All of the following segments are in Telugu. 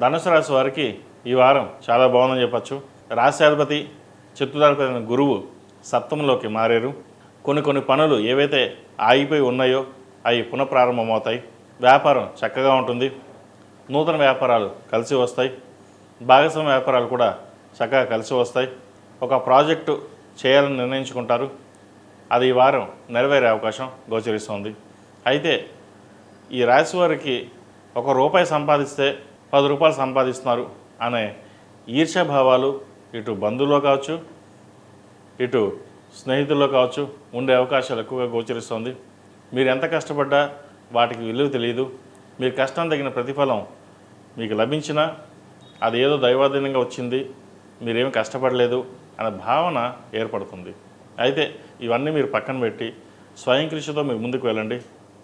ధనుసు రాశి వారికి ఈ వారం చాలా బాగుందని చెప్పచ్చు. రాశాధిపతి చిత్తుదాధిపతి గురువు సప్తమంలోకి మారారు. కొన్ని కొన్ని పనులు ఏవైతే ఆగిపోయి ఉన్నాయో అవి పునఃప్రారంభమవుతాయి. వ్యాపారం చక్కగా ఉంటుంది. నూతన వ్యాపారాలు కలిసి వస్తాయి. భాగస్వామ్య వ్యాపారాలు కూడా చక్కగా కలిసి వస్తాయి. ఒక ప్రాజెక్టు చేయాలని నిర్ణయించుకుంటారు. అది ఈ వారం నెరవేరే అవకాశం గోచరిస్తుంది. అయితే ఈ రాశి వారికి ఒక రూపాయి సంపాదిస్తే పది రూపాయలు సంపాదిస్తున్నారు అనే ఈర్ష్యాభావాలు ఇటు బంధువులో కావచ్చు ఇటు స్నేహితుల్లో కావచ్చు ఉండే అవకాశాలు ఎక్కువగా గోచరిస్తుంది. మీరు ఎంత కష్టపడ్డా వాటికి విలువ తెలియదు. మీరు కష్టం తగిన ప్రతిఫలం మీకు లభించినా అది ఏదో దైవాధీనంగా వచ్చింది మీరేమి కష్టపడలేదు అనే భావన ఏర్పడుతుంది. అయితే ఇవన్నీ మీరు పక్కన పెట్టి స్వయం కృషితో మీరు ముందుకు వెళ్ళండి.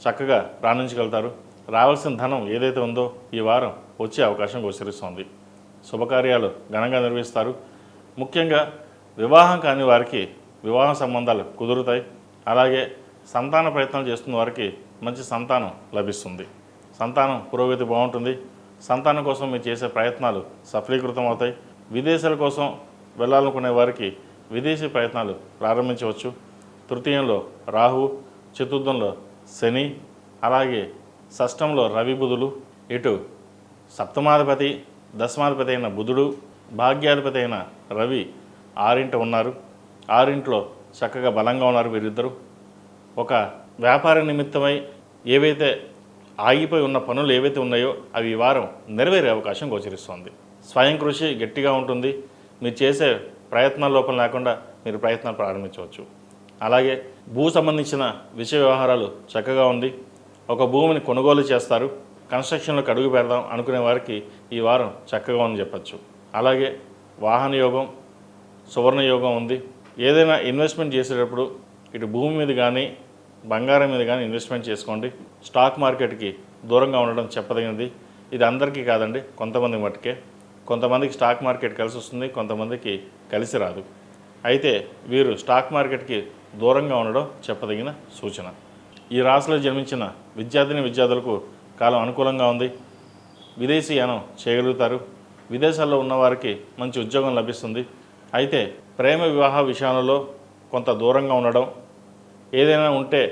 చక్కగా రాణించగలుగుతారు. రావాల్సిన ధనం ఏదైతే ఉందో ఈ వారం వచ్చే అవకాశం గోచరిస్తోంది. శుభకార్యాలు ఘనంగా నిర్వహిస్తారు. ముఖ్యంగా వివాహం కాని వారికి వివాహ సంబంధాలు కుదురుతాయి. అలాగే సంతాన ప్రయత్నాలు చేస్తున్న వారికి మంచి సంతానం లభిస్తుంది. సంతానం పురోగతి బాగుంటుంది. సంతానం కోసం మీరు చేసే ప్రయత్నాలు సఫలీకృతం అవుతాయి విదేశాల కోసం వెళ్ళాలనుకునే వారికి విదేశీ ప్రయత్నాలు ప్రారంభించవచ్చు. తృతీయంలో రాహు చతుర్థంలో శని అలాగే షష్టంలో రవి బుధులు ఇటు సప్తమాధిపతి దశమాధిపతి అయిన బుధుడు భాగ్యాధిపతి అయిన రవి ఆరింట ఉన్నారు. ఆరింట్లో చక్కగా బలంగా ఉన్నారు వీరిద్దరు. ఒక వ్యాపార నిమిత్తమై ఏవైతే ఆగిపోయి ఉన్న పనులు ఏవైతే ఉన్నాయో అవి ఈ వారం నెరవేరే అవకాశం గోచరిస్తోంది. స్వయం కృషి గట్టిగా ఉంటుంది. మీరు చేసే ప్రయత్నాల లోపం లేకుండా మీరు ప్రయత్నాలు ప్రారంభించవచ్చు. అలాగే భూ సంబంధించిన విషయ వ్యవహారాలు చక్కగా ఉంది. ఒక భూమిని కొనుగోలు చేస్తారు కన్స్ట్రక్షన్లోకి అడుగు పెడదాం అనుకునే వారికి ఈ వారం చక్కగా ఉందని చెప్పచ్చు. అలాగే వాహన యోగం సువర్ణ యోగం ఉంది. ఏదైనా ఇన్వెస్ట్మెంట్ చేసేటప్పుడు ఇటు భూమి మీద కానీ బంగారం మీద కానీ ఇన్వెస్ట్మెంట్ చేసుకోండి. స్టాక్ మార్కెట్కి దూరంగా ఉండడం చెప్పదగినది. ఇది అందరికీ కాదండి కొంతమంది మట్టుకే కొంతమందికి స్టాక్ మార్కెట్ కలిసి వస్తుంది కొంతమందికి కలిసి రాదు. అయితే వీరు స్టాక్ మార్కెట్కి దూరంగా ఉండడం చెప్పదగిన సూచన. ఈ రాశిలో జన్మించిన విద్యార్థిని విద్యార్థులకు కాలం అనుకూలంగా ఉంది. విదేశీ యానం చేయగలుగుతారు. విదేశాల్లో ఉన్నవారికి మంచి ఉద్యోగం లభిస్తుంది. అయితే ప్రేమ వివాహ విషయాలలో కొంత దూరంగా ఉండడం ఏదైనా ఉంటే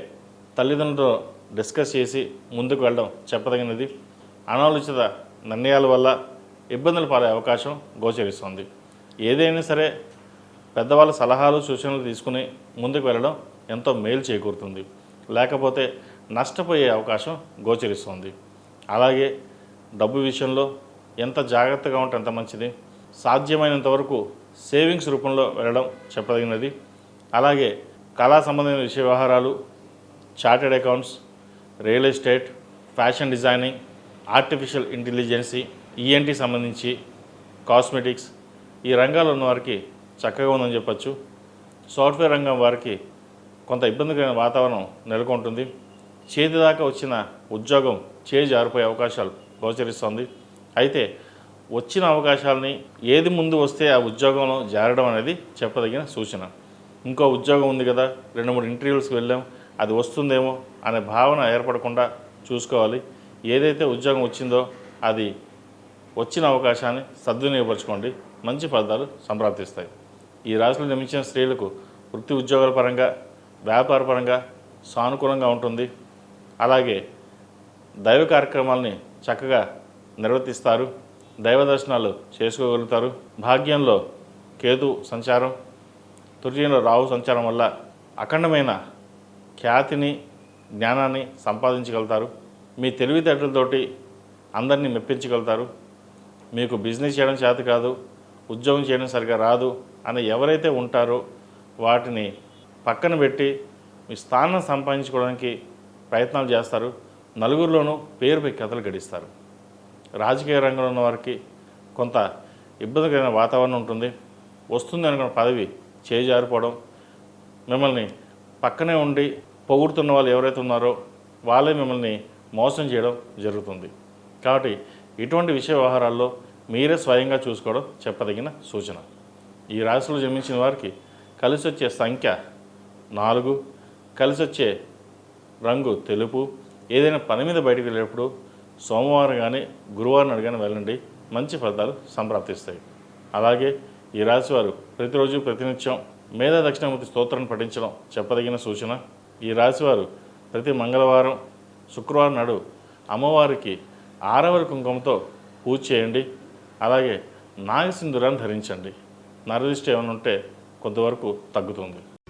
తల్లిదండ్రులతో డిస్కస్ చేసి ముందుకు వెళ్ళడం చెప్పదగినది. అనాలోచిత నిర్ణయాల వల్ల ఇబ్బందులు పడే అవకాశం గోచరిస్తుంది. ఏదైనా సరే పెద్దవాళ్ళ సలహాలు సూచనలు తీసుకుని ముందుకు వెళ్ళడం ఎంతో మేలు చేకూరుతుంది. లేకపోతే నష్టపోయే అవకాశం గోచరిస్తుంది. అలాగే డబ్బు విషయంలో ఎంత జాగ్రత్తగా ఉంటే అంత మంచిది. సాధ్యమైనంత వరకు సేవింగ్స్ రూపంలో వెళ్ళడం చెప్పదగినది. అలాగే కళా సంబంధమైన విషయ వ్యవహారాలు chartered accounts real estate fashion designing artificial intelligence ENT సంబంధించి కాస్మెటిక్స్ ఈ రంగాల్లో ఉన్న వారికి చక్కగా ఉందని చెప్పచ్చు. సాఫ్ట్వేర్ రంగం వారికి కొంత ఇబ్బందికరమైన వాతావరణం నెలకొంటుంది. చేతి దాకా వచ్చిన ఉద్యోగం చేయి జారిపోయే అవకాశాలు గోచరిస్తుంది. అయితే వచ్చిన అవకాశాలని ఏది ముందు వస్తే ఆ ఉద్యోగంలో జారడం అనేది చెప్పదగిన సూచన. ఇంకో ఉద్యోగం ఉంది కదా రెండు మూడు ఇంటర్వ్యూస్కి వెళ్ళాం అది వస్తుందేమో అనే భావన ఏర్పడకుండా చూసుకోవాలి. ఏదైతే ఉద్యోగం వచ్చిందో అది వచ్చిన అవకాశాన్ని సద్వినియోగపరచుకోండి. మంచి ఫలితాలు సంప్రాప్తిస్తాయి. ఈ రాశిలో నిర్మించిన స్త్రీలకు వృత్తి ఉద్యోగాల పరంగా వ్యాపారపరంగా సానుకూలంగా ఉంటుంది. అలాగే దైవ కార్యక్రమాలని చక్కగా నిర్వర్తిస్తారు. దైవ దర్శనాలు చేసుకోగలుగుతారు. భాగ్యంలో కేతు సంచారం తృతీయంలో రాహు సంచారం వల్ల అఖండమైన ఖ్యాతిని జ్ఞానాన్ని సంపాదించగలుగుతారు. మీ తెలివితేటలతోటి అందరినీ మెప్పించగలుగుతారు. మీకు బిజినెస్ చేయడం చేత కాదు ఉద్యోగం చేయడం సరిగా రాదు అని ఎవరైతే ఉంటారో వాటిని పక్కన పెట్టి మీ స్థానం సంపాదించుకోవడానికి ప్రయత్నాలు చేస్తారు. నలుగురిలోనూ పేరుపై కథలు గడిస్తారు. రాజకీయ రంగంలో ఉన్న వారికి కొంత ఇబ్బందికరమైన వాతావరణం ఉంటుంది. వస్తుంది అనుకున్న పదవి చేజారిపోవడం మిమ్మల్ని పక్కనే ఉండి పొగుడుతున్న వాళ్ళు ఎవరైతే ఉన్నారో వాళ్ళే మిమ్మల్ని మోసం చేయడం జరుగుతుంది. కాబట్టి ఇటువంటి విషయ వ్యవహారాల్లో మీరే స్వయంగా చూసుకోవడం చెప్పదగిన సూచన. ఈ రాశిలో జన్మించిన వారికి కలిసి వచ్చే సంఖ్య నాలుగు. కలిసి వచ్చే రంగు తెలుపు. ఏదైనా పని మీద బయటకు వెళ్ళేటప్పుడు సోమవారం కానీ గురువారం నాడు కానీ వెళ్ళండి. మంచి ఫలితాలు సంప్రాప్తిస్తాయి. అలాగే ఈ రాశివారు ప్రతిరోజు ప్రతినిత్యం మేధా దక్షిణామూర్తి స్తోత్రాన్ని పఠించడం చెప్పదగిన సూచన. ఈ రాశివారు ప్రతి మంగళవారం శుక్రవారం నాడు అమ్మవారికి ఆరవరి కుంకుమతో పూజ చేయండి. అలాగే నాగసింధురాన్ని ధరించండి. నరదిష్ట ఏమైనా ఉంటే కొంతవరకు తగ్గుతుంది.